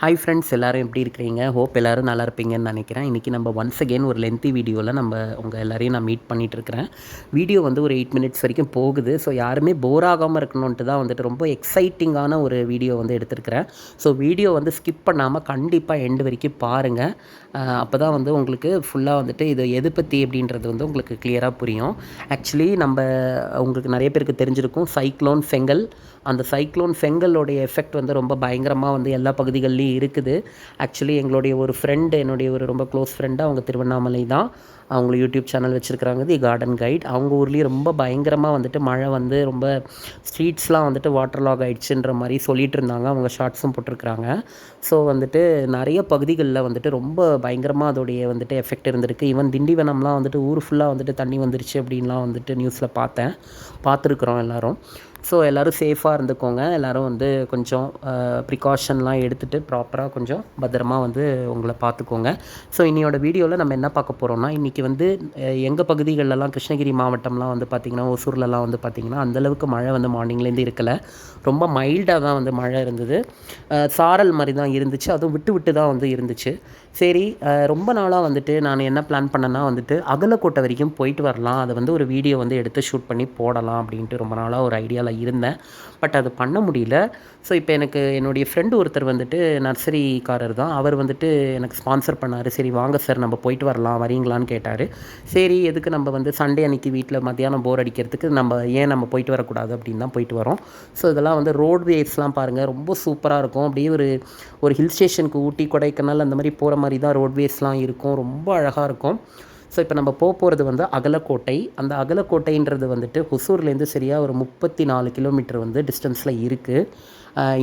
Hi friends எல்லோரும் எப்படி இருக்கிறீங்க? ஹோப் எல்லோரும் நல்லா இருப்பீங்கன்னு நினைக்கிறேன். இன்றைக்கி நம்ம ஒன்ஸ் அகெயின் ஒரு லென்த்தி வீடியோவில் நம்ம உங்கள் எல்லோரையும் நான் மீட் பண்ணிகிட்டு இருக்கிறேன். வீடியோ வந்து ஒரு எயிட் மினிட்ஸ் வரைக்கும் போகுது. ஸோ யாருமே போர் ஆகாமல் இருக்கணுன்ட்டு தான் வந்துட்டு ரொம்ப எக்ஸைட்டிங்கான ஒரு வீடியோ வந்து எடுத்திருக்கிறேன். ஸோ வீடியோ வந்து ஸ்கிப் பண்ணாமல் கண்டிப்பாக எண்டு வரைக்கும் பாருங்கள் அப்போ தான் வந்து உங்களுக்கு ஃபுல்லாக வந்துட்டு இது எது பற்றி அப்படின்றது வந்து உங்களுக்கு கிளியராக புரியும். ஆக்சுவலி நம்ம உங்களுக்கு நிறைய பேருக்கு தெரிஞ்சிருக்கும். சைக்ளோன் செங்கல் அந்த சைக்ளோன் ஃபெங்கலோடைய எஃபெக்ட் வந்து ரொம்ப பயங்கரமாக வந்து எல்லா பகுதிகள்லேயும் இருக்குது. ஆக்சுவலி எங்களுடைய ஒரு ஃப்ரெண்டு என்னுடைய ஒரு ரொம்ப க்ளோஸ் ஃப்ரெண்டு அவங்க திருவண்ணாமலை தான். அவங்க யூடியூப் சேனல் வச்சுருக்கிறாங்க தி கார்டன் கைட் அவங்க ஊர்லேயும் ரொம்ப பயங்கரமாக வந்துட்டு மழை வந்து ரொம்ப ஸ்ட்ரீட்ஸ்லாம் வந்துட்டு வாட்டர் லாக் ஆகிடுச்சுன்ற மாதிரி சொல்லிகிட்டு இருந்தாங்க. அவங்க ஷார்ட்ஸும் போட்டிருக்கிறாங்க. ஸோ வந்துட்டு நிறைய பகுதிகளில் வந்துட்டு ரொம்ப பயங்கரமாக அதோடைய வந்துட்டு எஃபெக்ட் இருந்திருக்கு. ஈவன் திண்டிவனம்லாம் வந்துட்டு ஊர் ஃபுல்லாக வந்துட்டு தண்ணி வந்துருச்சு அப்படின்லாம் வந்துட்டு நியூஸில் பார்த்தேன். பார்த்துருக்குறோம் எல்லோரும். ஸோ எல்லோரும் சேஃபாக இருந்துக்கோங்க. எல்லோரும் வந்து கொஞ்சம் ப்ரிகாஷன்லாம் எடுத்துகிட்டு ப்ராப்பராக கொஞ்சம் பத்திரமா வந்து உங்களை பார்த்துக்கோங்க. ஸோ இன்னையோட வீடியோவில் நம்ம என்ன பார்க்க போகிறோம்னா இன்றைக்கி வந்து எங்கள் பகுதிகளெல்லாம் கிருஷ்ணகிரி மாவட்டம்லாம் வந்து பார்த்திங்கன்னா ஒசூர்லலாம் வந்து பார்த்திங்கன்னா அந்தளவுக்கு மழை வந்து மார்னிங்லேருந்து இருக்கலை. ரொம்ப மைல்டாக தான் வந்து மழை இருந்தது. சாரல் மாதிரி தான் இருந்துச்சு. அதுவும் விட்டு விட்டு தான் வந்து இருந்துச்சு. சரி ரொம்ப நாளாக வந்துட்டு நான் என்ன பிளான் பண்ணேன்னா வந்துட்டு அகலக்கோட்டை வரைக்கும் போயிட்டு வரலாம். அதை வந்து ஒரு வீடியோ வந்து எடுத்து ஷூட் பண்ணி போடலாம் அப்படின்ட்டு ரொம்ப நாளாக ஒரு ஐடியாவில் இருந்தேன். பட் அது பண்ண முடியல. ஸோ இப்போ எனக்கு என்னுடைய ஃப்ரெண்டு ஒருத்தர் வந்துட்டு நர்சரிக்காரர் தான். அவர் வந்துட்டு எனக்கு ஸ்பான்சர் பண்ணார். சரி வாங்க சார் நம்ம போயிட்டு வரலாம். வரீங்களான்னு கேட்டார். சரி எதுக்கு நம்ம வந்து சண்டே அன்றைக்கி வீட்டில் மத்தியானம் போர் அடிக்கிறதுக்கு நம்ம ஏன் நம்ம போயிட்டு வரக்கூடாது அப்படின்னு தான் போயிட்டு வரோம். ஸோ இதெல்லாம் வந்து ரோட்வேஸ்லாம் பாருங்கள் ரொம்ப சூப்பராக இருக்கும். அப்படியே ஒரு ஒரு ஹில் ஸ்டேஷனுக்கு ஊட்டி கொடைக்கானல் அந்த மாதிரி போகிற மாதிரி தான் ரோட்வேஸ்லாம் இருக்கும். ரொம்ப அழகாக இருக்கும். ஸோ இப்போ நம்ம போக போகிறது வந்து அகலக்கோட்டை. அந்த அகலக்கோட்டைன்றது வந்துட்டு ஹொசூர்லேருந்து சரியாக ஒரு முப்பத்தி நாலு கிலோமீட்டர் வந்து டிஸ்டன்ஸில் இருக்குது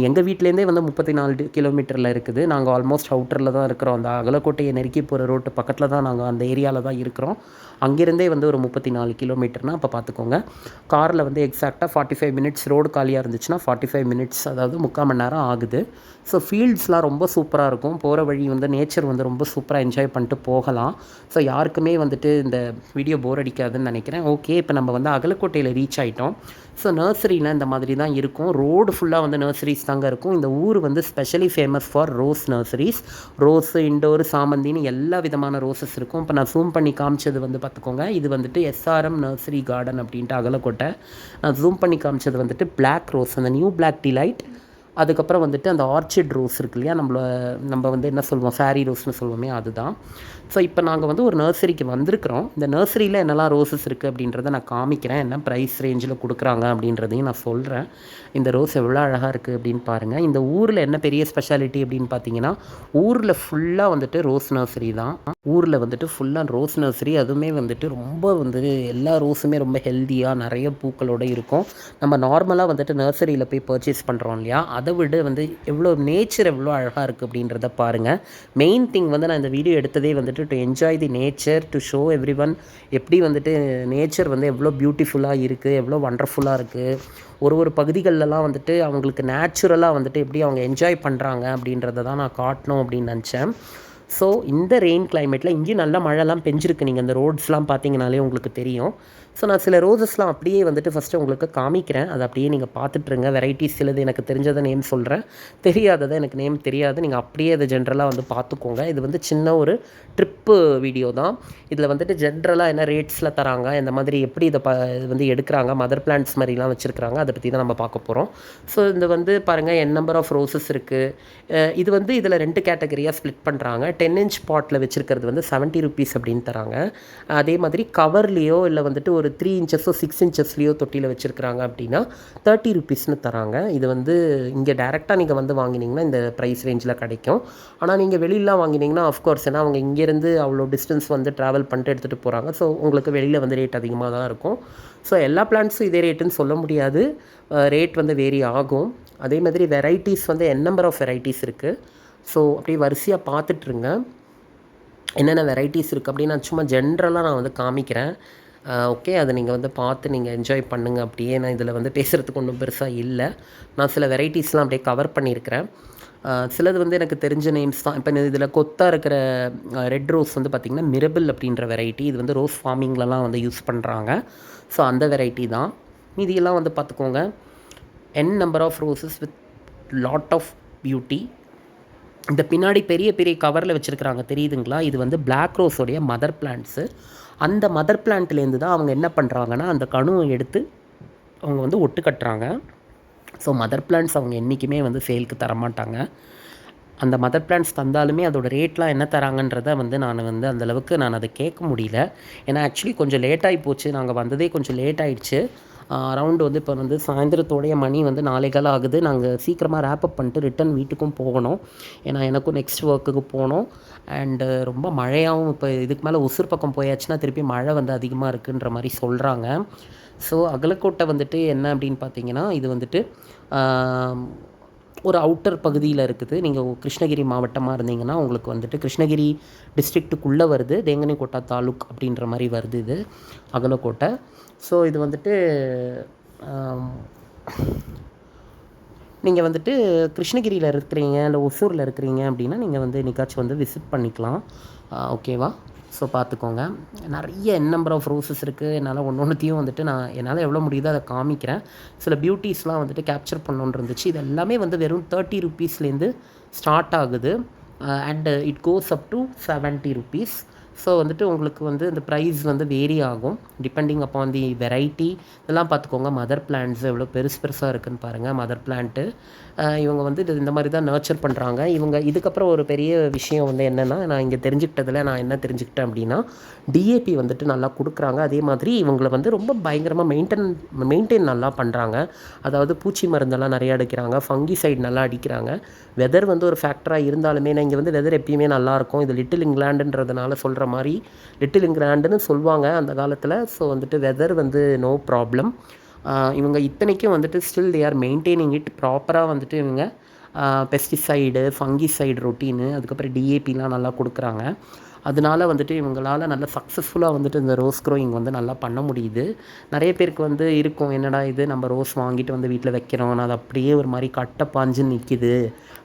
எங்கள் வீட்டிலேருந்தே வந்து முப்பத்தி நாலு கிலோமீட்டரில் இருக்குது. நாங்கள் ஆல்மோஸ்ட் அவுட்டரில் தான் இருக்கிறோம். அந்த அகலக்கோட்டையை நெருக்கி போகிற ரோட்டு பக்கத்தில் தான் நாங்கள் அந்த ஏரியாவில் தான் இருக்கிறோம். அங்கேருந்தே வந்து ஒரு முப்பத்தி நாலு கிலோமீட்டர்னால் அப்போ பார்த்துக்கோங்க காரில் வந்து எக்ஸாக்டாக ஃபார்ட்டி ஃபைவ் மினிட்ஸ் ரோடு காலியாக இருந்துச்சுன்னா ஃபார்ட்டி ஃபைவ் மினிட்ஸ் அதாவது முக்கால் மணி நேரம் ஆகுது. ஸோ ஃபீல்ட்ஸ்லாம் ரொம்ப சூப்பராக இருக்கும். போகிற வழி வந்து நேச்சர் வந்து ரொம்ப சூப்பராக என்ஜாய் பண்ணிட்டு போகலாம். ஸோ யாருக்குமே வந்துட்டு இந்த வீடியோ போர் அடிக்காதுன்னு நினைக்கிறேன். ஓகே இப்போ நம்ம வந்து அகலக்கோட்டையில் ரீச் ஆகிட்டோம் ஸோ நர்சரியில் இந்த மாதிரி தான் இருக்கும். ரோடு ஃபுல்லாக வந்து நர்சரிஸ் தாங்க இருக்கும். இந்த ஊர் வந்து specially famous for rose nurseries rose indoor சாமந்தின்னு எல்லா விதமான ரோசஸ் இருக்கும். இப்போ நான் ஜூம் பண்ணி காமிச்சது வந்து பார்த்துக்கோங்க. இது வந்துட்டு எஸ்ஆர்எம் நர்சரி கார்டன் அப்படின்ட்டு அகலக்கோட்டை. நான் ஜூம் பண்ணி காமிச்சது வந்துட்டு பிளாக் ரோஸ் அந்த நியூ பிளாக் டிலைட் அதுக்கப்புறம் வந்துட்டு அந்த ஆர்ச்சிட் ரோஸ் இருக்கு இல்லையா? நம்மள நம்ம வந்து என்ன சொல்லுவோம்? சாரி ரோஸ்னு சொல்லுவோமே அதுதான். ஸோ இப்போ நாங்கள் வந்து ஒரு நர்சரிக்கு வந்திருக்கிறோம். இந்த நர்சரியில் என்னெல்லாம் ரோசஸ் இருக்குது அப்படின்றத நான் காமிக்கிறேன். என்ன ப்ரைஸ் ரேஞ்சில் கொடுக்குறாங்க அப்படின்றதையும் நான் சொல்கிறேன் இந்த ரோஸ் எவ்வளோ அழகாக இருக்குது அப்படின்னு பாருங்கள் இந்த ஊரில் என்ன பெரிய ஸ்பெஷாலிட்டி அப்படின்னு பார்த்தீங்கன்னா ஊரில் ஃபுல்லாக வந்துட்டு ரோஸ் நர்சரி தான். ஊரில் வந்துட்டு ஃபுல்லாக ரோஸ் நர்சரி அதுவுமே வந்துட்டு ரொம்ப வந்து எல்லா ரோஸுமே ரொம்ப ஹெல்த்தியாக நிறைய பூக்களோடு இருக்கும். நம்ம நார்மலாக வந்துட்டு நர்சரியில் போய் பர்ச்சேஸ் பண்ணுறோம் இல்லையா? அது அதை விட வந்து எவ்வளோ நேச்சர் எவ்வளோ அழகாக இருக்குது அப்படின்றத பாருங்கள் மெயின் திங் வந்து நான் இந்த வீடியோ எடுத்ததே வந்துட்டு to enjoy the nature to show every one எப்படி வந்துட்டு நேச்சர் வந்து எவ்வளோ பியூட்டிஃபுல்லாக இருக்குது எவ்வளோ ஒண்டர்ஃபுல்லாக இருக்குது ஒரு ஒரு பகுதிகளெலாம் வந்துட்டு அவங்களுக்கு நேச்சுரலாக வந்துட்டு எப்படி அவங்க என்ஜாய் பண்ணுறாங்க அப்படின்றத தான் நான் காட்டணும் அப்படின்னு நினச்சேன். ஸோ இந்த ரெயின் கிளைமேட்டில் இங்கேயும் நல்லா மழைலாம் பெஞ்சிருக்கு. நீங்கள் அந்த ரோட்ஸ்லாம் பார்த்தீங்கனாலே உங்களுக்கு தெரியும். ஸோ நான் சில ரோசஸ்லாம் அப்படியே வந்துட்டு ஃபஸ்ட்டு உங்களுக்கு காமிக்கிறேன். அதை அப்படியே நீங்கள் பார்த்துட்ருங்க வெரைட்டிஸ் சிலது எனக்கு தெரிஞ்சதை நேம் சொல்கிறேன் தெரியாததை எனக்கு நேம் தெரியாது. நீங்கள் அப்படியே அதை ஜென்ரலாக வந்து பார்த்துக்கோங்க. இது வந்து சின்ன ஒரு ட்ரிப்பு வீடியோ தான். இதில் வந்துட்டு ஜென்ரலாக என்ன ரேட்ஸில் தராங்க இந்த மாதிரி எப்படி இதை ப இது வந்து எடுக்கிறாங்க மதர் பிளான்ட்ஸ் மாதிரிலாம் வச்சுருக்கிறாங்க அதை பற்றி தான் நம்ம பார்க்க போகிறோம் ஸோ இந்த வந்து பாருங்கள் என் நம்பர் ஆஃப் ரோசஸ் இருக்குது இது வந்து இதில் ரெண்டு கேட்டகரியாக ஸ்ப்ளிட் பண்ணுறாங்க டென் இன்ச் பாட்டில் வச்சுருக்கிறது வந்து செவன்ட்டி ருபீஸ் அப்படின்னு தராங்க. அதே மாதிரி கவர்லேயோ இல்லை வந்துட்டு ஒரு த்ரீ இன்ச்சஸோ சிக்ஸ் இன்ச்சஸ்லேயோ தொட்டியில் வச்சுருக்கிறாங்க அப்படின்னா தேர்ட்டி ருபீஸ்னு தராங்க. இது வந்து இங்கே டேரெக்டாக நீங்கள் வந்து வாங்கினீங்கன்னா இந்த ப்ரைஸ் ரேஞ்சில் கிடைக்கும். ஆனால் நீங்கள் வெளியிலாம் வாங்கினீங்கன்னா அஃப்கோர்ஸ் ஏன்னா அவங்க இங்கேருந்து அவ்வளோ டிஸ்டன்ஸ் வந்து ட்ராவல் பண்ணிட்டு எடுத்துகிட்டு போகிறாங்க ஸோ உங்களுக்கு வெளியில் வந்து ரேட் அதிகமாக தான் இருக்கும். ஸோ எல்லா பிளான்ட்ஸும் இதே ரேட்டுன்னு சொல்ல முடியாது. ரேட் வந்து வேரி ஆகும். அதே மாதிரி வெரைட்டிஸ் வந்து என் நம்பர் ஆஃப் வெரைட்டிஸ் இருக்குது ஸோ அப்படியே வரிசையாக பார்த்துட்ருங்க. என்னென்ன வெரைட்டிஸ் இருக்குது அப்படின்னு நான் சும்மா ஜென்ரலாக நான் வந்து காமிக்கிறேன். ஓகே அதை நீங்கள் வந்து பார்த்து நீங்கள் என்ஜாய் பண்ணுங்கள் அப்படியே நான் இதில் வந்து பேசுகிறதுக்கு ஒன்றும் பெருசாக இல்லை. நான் சில வெரைட்டிஸ்லாம் அப்படியே கவர் பண்ணியிருக்கிறேன். சிலது வந்து எனக்கு தெரிஞ்ச நேம்ஸ் தான். இப்போ இதில் கொத்தாக இருக்கிற ரெட் ரோஸ் வந்து பார்த்திங்கன்னா மிரபிள் அப்படின்ற வெரைட்டி இது வந்து ரோஸ் ஃபார்மிங்லலாம் வந்து யூஸ் பண்ணுறாங்க ஸோ அந்த வெரைட்டி தான். மீதியெல்லாம் வந்து பார்த்துக்கோங்க. என் number of roses with lot of beauty இந்த பின்னாடி பெரிய பெரிய கவரில் வச்சுருக்குறாங்க. தெரியுதுங்களா? இது வந்து பிளாக் ரோஸோடைய மதர் பிளான்ட்ஸு அந்த மதர் பிளான்ட்லேருந்து தான் அவங்க என்ன பண்ணுறாங்கன்னா அந்த கணுவை எடுத்து அவங்க வந்து ஒட்டு கட்டுறாங்க. ஸோ மதர் பிளான்ட்ஸ் அவங்க என்றைக்குமே வந்து சேலுக்கு தரமாட்டாங்க. அந்த மதர் பிளான்ட்ஸ் தந்தாலுமே அதோடய ரேட்லாம் என்ன தராங்கன்றதை வந்து நான் வந்து அந்தளவுக்கு நான் அதை கேட்க முடியல. ஏன்னா ஆக்சுவலி கொஞ்சம் லேட் ஆகி போச்சு. நாங்கள் வந்ததே கொஞ்சம் லேட் ஆகிடுச்சு அரவுண்டு வந்து இப்போ வந்து சாயந்தரத்தோடைய மணி வந்து நாளைக்கால ஆகுது. நாங்கள் சீக்கிரமாக ரேப்பப் பண்ணிட்டு ரிட்டன் வீட்டுக்கும் போகணும். ஏன்னா எனக்கும் நெக்ஸ்ட் ஒர்க்குக்கு போகணும். அண்டு ரொம்ப மழையாகவும் இப்போ இதுக்கு மேலே ஒசூர் பக்கம் போயாச்சுன்னா திருப்பி மழை வந்து அதிகமாக இருக்குன்ற மாதிரி சொல்கிறாங்க ஸோ அகலக்கோட்டை வந்துட்டு என்ன அப்படின்னு பார்த்தீங்கன்னா இது வந்துட்டு ஒரு அவுட்டர் பகுதியில் இருக்குது. நீங்கள் கிருஷ்ணகிரி மாவட்டமாக இருந்தீங்கன்னா உங்களுக்கு வந்துட்டு கிருஷ்ணகிரி டிஸ்ட்ரிக்ட்டுக்குள்ளே வருது. தேங்கனிக்கோட்டா தாலுக் அப்படின்ற மாதிரி வருது இது அகலக்கோட்டை. ஸோ இது வந்துட்டு நீங்கள் வந்துட்டு கிருஷ்ணகிரியில் இருக்கிறீங்க இல்லை ஒசூரில் இருக்கிறீங்க அப்படின்னா நீங்கள் வந்து என்னைக்காச்சும் வந்து விசிட் பண்ணிக்கலாம். ஓகேவா ஸோ பார்த்துக்கோங்க. நிறைய என் நம்பர் ஆஃப் ரோசஸ் இருக்குது என்னால் ஒன்று ஒன்றுத்தையும் வந்துட்டு நான் என்னால் எவ்வளோ முடியுதோ அதை காமிக்கிறேன். சில பியூட்டிஸ்லாம் வந்துட்டு கேப்சர் பண்ணணுன்னு இருந்துச்சு. இது எல்லாமே வந்து வெறும் தேர்ட்டி ருப்பீஸ்லேருந்து ஸ்டார்ட் ஆகுது. And it goes up to seventy rupees so வந்துட்டு உங்களுக்கு வந்து இந்த ப்ரைஸ் வந்து வேரி ஆகும். டிபெண்டிங் அப்பான் தி வெரைட்டி இதெல்லாம் பார்த்துக்கோங்க. மதர் பிளான்ட்ஸ் எவ்வளோ பெருசு பெருசாக இருக்குதுன்னு பாருங்கள் மதர் பிளான்ட்டு uh, இவங்க வந்து இது இந்த மாதிரி தான் நர்ச்சர் பண்ணுறாங்க இவங்க இதுக்கப்புறம் ஒரு பெரிய விஷயம் வந்து என்னென்னா நான் இங்கே தெரிஞ்சுக்கிட்டதில் நான் என்ன தெரிஞ்சுக்கிட்டேன் அப்படின்னா டிஏபி வந்துட்டு நல்லா கொடுக்குறாங்க. அதே மாதிரி இவங்களை வந்து ரொம்ப பயங்கரமாக மெயின்டைன் மெயின்டைன் நல்லா பண்ணுறாங்க அதாவது பூச்சி மருந்தெல்லாம் நிறையா அடிக்கிறாங்க. ஃபங்கி சைடு நல்லா அடிக்கிறாங்க. வெதர் வந்து ஒரு ஃபேக்டராக இருந்தாலுமே நான் இங்கே வந்து வெதர் எப்பயுமே நல்லாயிருக்கும். இது லிட்டில் இங்கிலாண்டுன்றதுனால சொல்கிற மாதிரி லிட்டில் இங்கிலாண்டுன்னு சொல்லுவாங்க அந்த காலத்தில். ஸோ வந்துட்டு வெதர் வந்து நோ ப்ராப்ளம் இவங்க இத்தனைக்கும் வந்துட்டு still they are maintaining it ப்ராப்பராக வந்துட்டு இவங்க பெஸ்டிசைடு ஃபங்கிசைடு ரொட்டீனு அதுக்கப்புறம் டிஏபிலாம் நல்லா கொடுக்குறாங்க. அதனால வந்துட்டு இவங்களால் நல்லா சக்ஸஸ்ஃபுல்லாக வந்துட்டு இந்த ரோஸ் க்ரோயிங் வந்து நல்லா பண்ண முடியுது. நிறைய பேருக்கு வந்து இருக்கும் என்னடா இது நம்ம ரோஸ் வாங்கிட்டு வந்து வீட்டில் வைக்கிறோம் அது அப்படியே ஒரு மாதிரி கட்டை பாஞ்சு நிற்கிது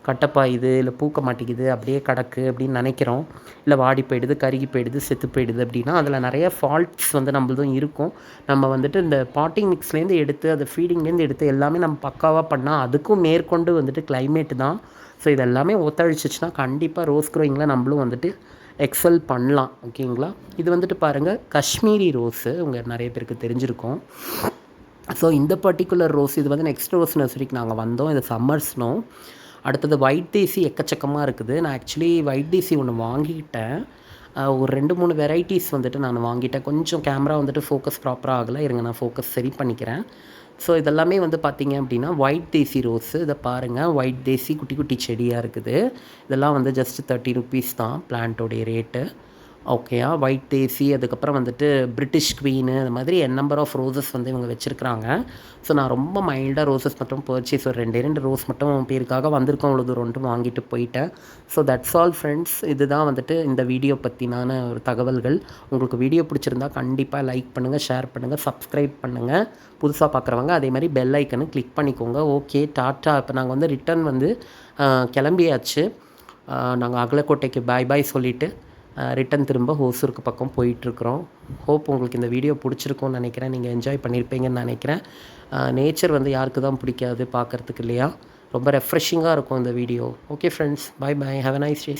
கட்டைப்பாயுது இல்லை பூக்க மாட்டேங்குது அப்படியே கிடக்கு அப்படின்னு நினைக்கிறோம். இல்லை வாடி போயிடுது கருகி போயிடுது செத்து போயிடுது அப்படின்னா அதில் நிறைய ஃபால்ட்ஸ் வந்து நம்மளதும் இருக்கும். நம்ம வந்துட்டு இந்த பாட்டிங் மிக்ஸ்லேருந்து எடுத்து அதை ஃபீடிங்லேருந்து எடுத்து எல்லாமே நம்ம பக்காவாக பண்ணால் அதுக்கும் மேற்கொண்டு வந்துட்டு கிளைமேட் தான். ஸோ இதெல்லாமே ஒத்துழைச்சிச்சுன்னா கண்டிப்பாக ரோஸ் க்ரோயிங்கில் நம்மளும் வந்துட்டு எக்ஸல் பண்ணலாம் ஓகேங்களா? இது வந்துட்டு பாருங்கள் காஷ்மீரி ரோஸு உங்கள் நிறைய பேருக்கு தெரிஞ்சிருக்கும். ஸோ இந்த பர்டிகுலர் ரோஸ் இது வந்து நெக்ஸ்ட் ரோஸ் நர்சரிக்கு நாங்கள் வந்தோம் இது சம்மர்ஸ்னோ அடுத்தது ஒயிட் தேசி எக்கச்சக்கமாக இருக்குது. நான் ஆக்சுவலி ஒயிட் தேசி ஒன்று வாங்கிக்கிட்டேன் ஒரு ரெண்டு மூணு வெரைட்டிஸ் வந்துட்டு நான் வாங்கிட்டேன். கொஞ்சம் கேமரா வந்துட்டு ஃபோக்கஸ் ப்ராப்பராக ஆகலை. இருங்க நான் ஃபோக்கஸ் சரி பண்ணிக்கிறேன். ஸோ இதெல்லாமே வந்து பார்த்திங்க அப்படின்னா ஒயிட் தேசி ரோஸு இதை பாருங்கள் ஒயிட் தேசி குட்டி குட்டி செடியாக இருக்குது. இதெல்லாம் வந்து ஜஸ்ட் தேர்ட்டி ருப்பீஸ் தான் பிளான்ட்டோடைய ரேட்டு ஓகேயா ஒயிட் தேசி அதுக்கப்புறம் வந்துட்டு பிரிட்டிஷ் குவீனு அந்த மாதிரி என் நம்பர் ஆஃப் ரோசஸ் வந்து இவங்க வச்சுருக்குறாங்க. ஸோ நான் ரொம்ப மைல்டாக ரோசஸ் மட்டும் பர்ச்சேஸ் ஒரு ரெண்டு ரெண்டு ரோஸ் மட்டும் பேருக்காக வந்திருக்கோம் அவ்வளோ தூரம் வாங்கிட்டு போயிட்டேன். ஸோ தட்ஸ் ஆல் ஃப்ரெண்ட்ஸ் இதுதான் வந்துட்டு இந்த வீடியோ பற்றினான ஒரு தகவல்கள். உங்களுக்கு வீடியோ பிடிச்சிருந்தா கண்டிப்பாக லைக் பண்ணுங்கள் ஷேர் பண்ணுங்கள் சப்ஸ்கிரைப் பண்ணுங்கள் புதுசாக பார்க்குறவங்க அதே மாதிரி பெல் ஐக்கனு கிளிக் பண்ணிக்கோங்க. Okay tata. இப்போ நாங்கள் வந்து ரிட்டர்ன் வந்து கிளம்பியாச்சு. நாங்கள் அகலக்கோட்டைக்கு பாய் பாய் சொல்லிவிட்டு ரிட்டன் திரும்ப ஹோசூருக்கு பக்கம் போயிட்டுருக்குறோம். ஹோப் உங்களுக்கு இந்த வீடியோ பிடிச்சிருக்கும்னு நினைக்கிறேன். நீங்கள் என்ஜாய் பண்ணியிருப்பீங்கன்னு நினைக்கிறேன். நேச்சர் வந்து யாருக்கு தான் பிடிக்காது பார்க்குறதுக்கு இல்லையா? ரொம்ப ரெஃப்ரெஷிங்காக இருக்கும் இந்த video okay friends bye bye have a nice day